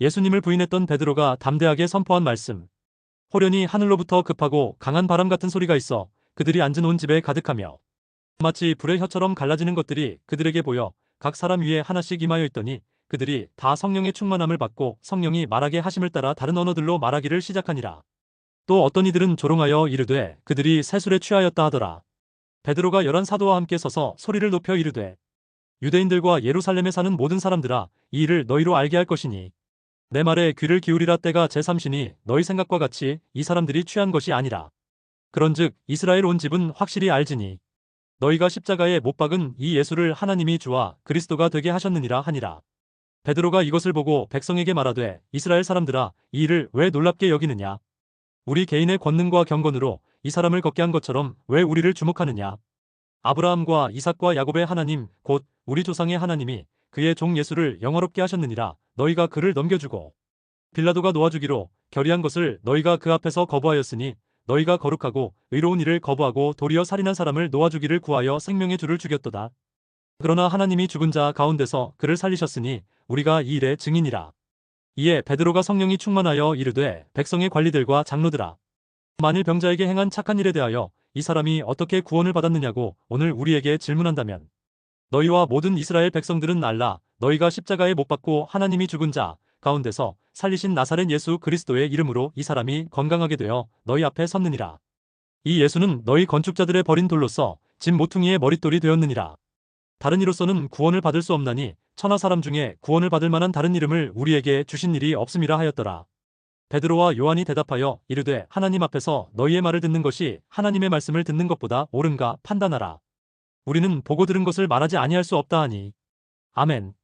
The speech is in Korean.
예수님을 부인했던 베드로가 담대하게 선포한 말씀. 호련히 하늘로부터 급하고 강한 바람 같은 소리가 있어 그들이 앉은 온 집에 가득하며 마치 불의 혀처럼 갈라지는 것들이 그들에게 보여 각 사람 위에 하나씩 임하여 있더니 그들이 다 성령의 충만함을 받고 성령이 말하게 하심을 따라 다른 언어들로 말하기를 시작하니라. 또 어떤 이들은 조롱하여 이르되 그들이 새술에 취하였다 하더라. 베드로가 열한 사도와 함께 서서 소리를 높여 이르되 유대인들과 예루살렘에 사는 모든 사람들아 이 일을 너희로 알게 할 것이니 내 말에 귀를 기울이라 때가 제3신이 너희 생각과 같이 이 사람들이 취한 것이 아니라. 그런즉 이스라엘 온 집은 확실히 알지니 너희가 십자가에 못 박은 이 예수를 하나님이 주와 그리스도가 되게 하셨느니라 하니라. 베드로가 이것을 보고 백성에게 말하되 이스라엘 사람들아 이 일을 왜 놀랍게 여기느냐? 우리 개인의 권능과 경건으로 이 사람을 걷게 한 것처럼 왜 우리를 주목하느냐? 아브라함과 이삭과 야곱의 하나님 곧 우리 조상의 하나님이 그의 종 예수를 영화롭게 하셨느니라 너희가 그를 넘겨주고 빌라도가 놓아주기로 결의한 것을 너희가 그 앞에서 거부하였으니 너희가 거룩하고 의로운 일을 거부하고 도리어 살인한 사람을 놓아주기를 구하여 생명의 주를 죽였도다. 그러나 하나님이 죽은 자 가운데서 그를 살리셨으니 우리가 이 일의 증인이라. 이에 베드로가 성령이 충만하여 이르되 백성의 관리들과 장로들아 만일 병자에게 행한 착한 일에 대하여 이 사람이 어떻게 구원을 받았느냐고 오늘 우리에게 질문한다면 너희와 모든 이스라엘 백성들은 알라 너희가 십자가에 못 박고 하나님이 죽은 자 가운데서 살리신 나사렛 예수 그리스도의 이름으로 이 사람이 건강하게 되어 너희 앞에 섰느니라. 이 예수는 너희 건축자들의 버린 돌로서 집 모퉁이의 머릿돌이 되었느니라. 다른 이로서는 구원을 받을 수 없나니 천하 사람 중에 구원을 받을 만한 다른 이름을 우리에게 주신 일이 없음이라 하였더라. 베드로와 요한이 대답하여 이르되 하나님 앞에서 너희의 말을 듣는 것이 하나님의 말씀을 듣는 것보다 옳은가 판단하라. 우리는 보고 들은 것을 말하지 아니할 수 없다 하니. 아멘.